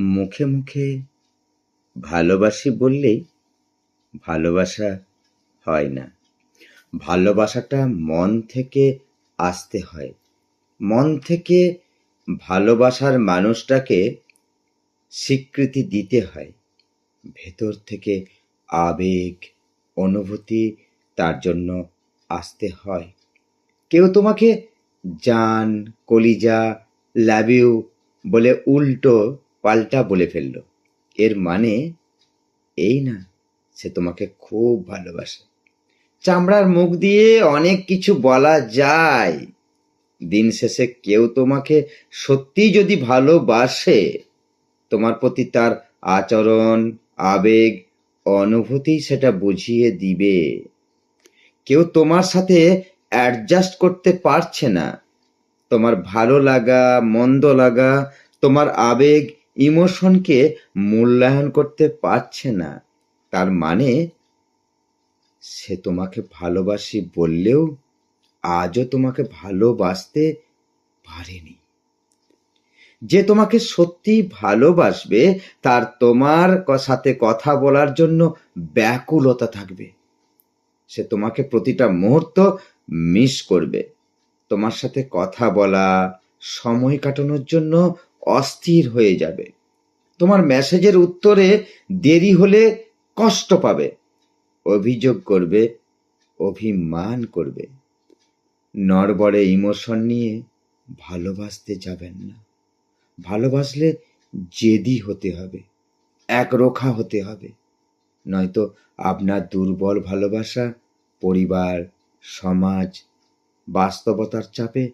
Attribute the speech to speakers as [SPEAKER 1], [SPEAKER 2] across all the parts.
[SPEAKER 1] মুখে মুখে ভালোবাসি বললেই ভালোবাসা হয় না। ভালোবাসাটা মন থেকে আসতে হয়। মন থেকে ভালোবাসার মানুষটাকে স্বীকৃতি দিতে হয়। ভেতর থেকে আবেগ, অনুভূতি তার জন্য আসতে হয়। কেউ তোমাকে জান, কলিজা লাভ ইউ বলে উল্টো পাল্টা বলে ফেলল। এর মানে এই না, সে তোমাকে খুব ভালোবাসে। চামড়ার মুখ দিয়ে অনেক কিছু বলা যায়। দিন শেষে কেউ তোমাকে সত্যি যদি ভালোবাসে, তোমার প্রতি তার আচরণ, আবেগ, অনুভূতি সেটা বুঝিয়ে দিবে। কেউ তোমার সাথে অ্যাডজাস্ট করতে পারছে না। তোমার ভালো লাগা, মন্দ লাগা, তোমার আবেগ ইমোশনকে মূল্যায়ন করতে পারছে না। তার মানে সে তোমাকে ভালোবাসি বললেও আজও তোমাকে ভালোবাসতে পারেনি। যে তোমাকে সত্যি ভালোবাসবে, তার তোমার সাথে কথা বলার জন্য ব্যাকুলতা থাকবে। সে তোমাকে প্রতিটা মুহূর্ত মিস করবে। তোমার সাথে কথা বলা, সময় কাটানোর জন্য অস্থির হয়ে যাবে। তোমার মেসেজের উত্তরে দেরি হলে কষ্ট পাবে। অভিযোগ করবে, অভিমান করবে। নড়বড়ে ইমোশন নিয়ে ভালোবাসতে যাবেন না। ভালোবাসলে জেদি হতে হবে, একরোখা হতে হবে। নয়তো আপনার দুর্বল ভালোবাসা পরিবার, সমাজ বাস্তবতার চাপে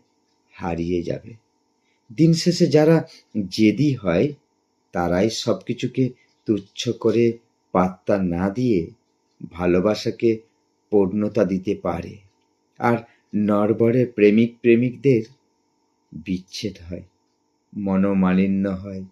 [SPEAKER 1] হারিয়ে যাবে। দিন শেষে যারা জেদি হয়, তারাই সব কিছুকে তুচ্ছ করে পাত্তা না দিয়ে ভালোবাসাকে পূর্ণতা দিতে পারে। আর নরবরে প্রেমিক প্রেমিকদের বিচ্ছেদ হয়, মনোমালিন্য হয়।